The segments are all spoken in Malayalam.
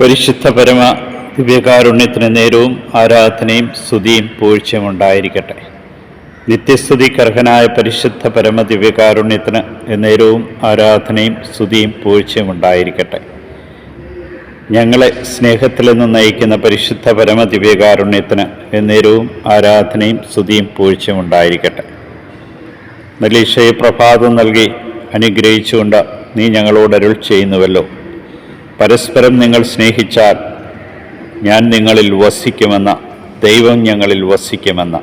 പരിശുദ്ധ പരമ ദിവ്യകാരുണ്യത്തിന് നേരവും ആരാധനയും സ്തുതിയും പൂഴ്ചയും ഉണ്ടായിരിക്കട്ടെ. നിത്യസ്തുതി കർഹനായ പരിശുദ്ധ പരമ ദിവ്യകാരുണ്യത്തിന് നേരവും ആരാധനയും സ്തുതിയും പൂഴ്ചയും ഉണ്ടായിരിക്കട്ടെ. ഞങ്ങളെ സ്നേഹത്തിൽ നിന്ന് നയിക്കുന്ന പരിശുദ്ധ പരമ ദിവ്യകാരുണ്യത്തിന് നേരവും ആരാധനയും സ്തുതിയും പൂഴ്ചയും ഉണ്ടായിരിക്കട്ടെ. നലീശയെ പ്രഭാതം നൽകി അനുഗ്രഹിച്ചുകൊണ്ട് നീ ഞങ്ങളോട് അരുൾ ചെയ്യുന്നുവല്ലോ. പരസ്പരം നിങ്ങൾ സ്നേഹിച്ചാൽ ഞാൻ നിങ്ങളിൽ വസിക്കുമെന്ന ദൈവം ഞങ്ങളിൽ വസിക്കുമെന്ന.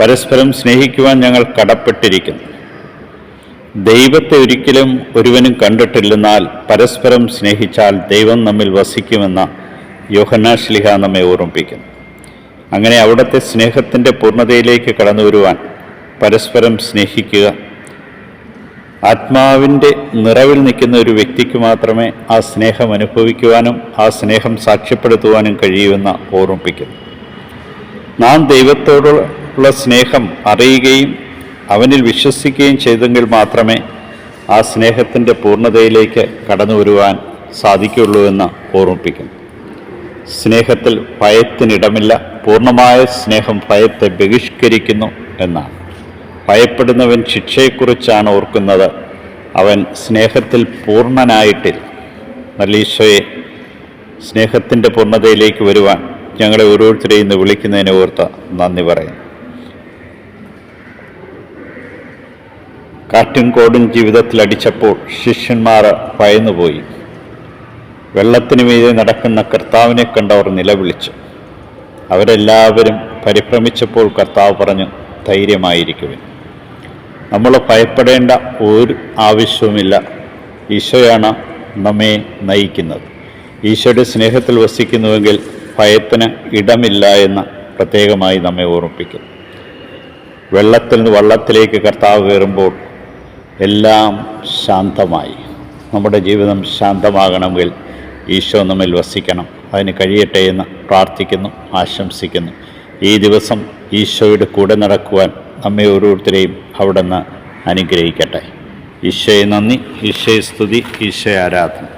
പരസ്പരം സ്നേഹിക്കുവാൻ ഞങ്ങൾ കടപ്പെട്ടിരിക്കുന്നു. ദൈവത്തെ ഒരിക്കലും ഒരുവനും കണ്ടിട്ടില്ലെന്നാൽ പരസ്പരം സ്നേഹിച്ചാൽ ദൈവം നമ്മിൽ വസിക്കുമെന്ന യോഹനാശ്ലിഹ നമ്മെ ഓർമ്മിപ്പിക്കുന്നു. അങ്ങനെ അവിടുത്തെ സ്നേഹത്തിന്റെ പൂർണതയിലേക്ക് കടന്നു വരുവാൻ പരസ്പരം സ്നേഹിക്കുക ആത്മാവിന്റെ നിറവിൽ നിൽക്കുന്ന ഒരു വ്യക്തിക്ക് മാത്രമേ ആ സ്നേഹം അനുഭവിക്കുവാനും ആ സ്നേഹം സാക്ഷ്യപ്പെടുത്തുവാനും കഴിയുമെന്ന് ഓർമ്മിപ്പിക്കുന്നു. നാം ദൈവത്തോടുള്ള സ്നേഹം അറിയുകയും അവനിൽ വിശ്വസിക്കുകയും ചെയ്തെങ്കിൽ മാത്രമേ ആ സ്നേഹത്തിന്റെ പൂർണതയിലേക്ക് കടന്നു വരുവാൻ സാധിക്കുള്ളൂ എന്ന് ഓർമ്മിപ്പിക്കുന്നു. സ്നേഹത്തിൽ ഭയത്തിനിടമില്ല പൂർണമായ സ്നേഹം ഭയത്തെ ബഹിഷ്കരിക്കുന്നു എന്നാണ്. ഭയപ്പെടുന്നവൻ ശിക്ഷയെക്കുറിച്ചാണ് ഓർക്കുന്നത്. അവൻ സ്നേഹത്തിൽ പൂർണനായിട്ടില്ല. നല്ല ഈശോയെ സ്നേഹത്തിന്റെ പൂർണതയിലേക്ക് വരുവാൻ ഞങ്ങളെ ഓരോരുത്തരെയും ഇന്ന് വിളിക്കുന്നതിനെ ഓർത്ത് നന്ദി പറയുന്നു. കാറ്റും കോടും ജീവിതത്തിൽ അടിച്ചപ്പോൾ ശിഷ്യന്മാർ ഭയന്നുപോയി. വെള്ളത്തിന് മീതെ നടക്കുന്ന കർത്താവിനെ കണ്ടവർ നിലവിളിച്ചു. അവരെല്ലാവരും പരിഭ്രമിച്ചപ്പോൾ കർത്താവ് പറഞ്ഞു ധൈര്യമായിരിക്കുവിൻ. നമ്മൾ ഭയപ്പെടേണ്ട ഒരു ആവശ്യവുമില്ല. ഈശോയാണ് നമ്മെ നയിക്കുന്നത്. ഈശോയുടെ സ്നേഹത്തിൽ വസിക്കുന്നുവെങ്കിൽ ഭയത്തിന് ഇടമില്ല എന്ന് പ്രത്യേകമായി നമ്മെ ഓർമ്മിപ്പിക്കുന്നു വെള്ളത്തിൽ നിന്ന് വള്ളത്തിലേക്ക് കർത്താവ് കയറുമ്പോൾ എല്ലാം ശാന്തമായി. നമ്മുടെ ജീവിതം ശാന്തമാകണമെങ്കിൽ ഈശോ നമ്മിൽ വസിക്കണം. അതിന് കഴിയട്ടെ എന്ന് പ്രാർത്ഥിക്കുന്നു ആശംസിക്കുന്നു. ഈ ദിവസം ഈശോയുടെ കൂടെ നടക്കുവാൻ നമ്മെ ഓരോരുത്തരെയും അവിടെ നിന്ന് അനുഗ്രഹിക്കട്ടെ. ഈശോയെ നന്ദി. ഈശോയെ സ്തുതി. ഈശോയെ ആരാധന.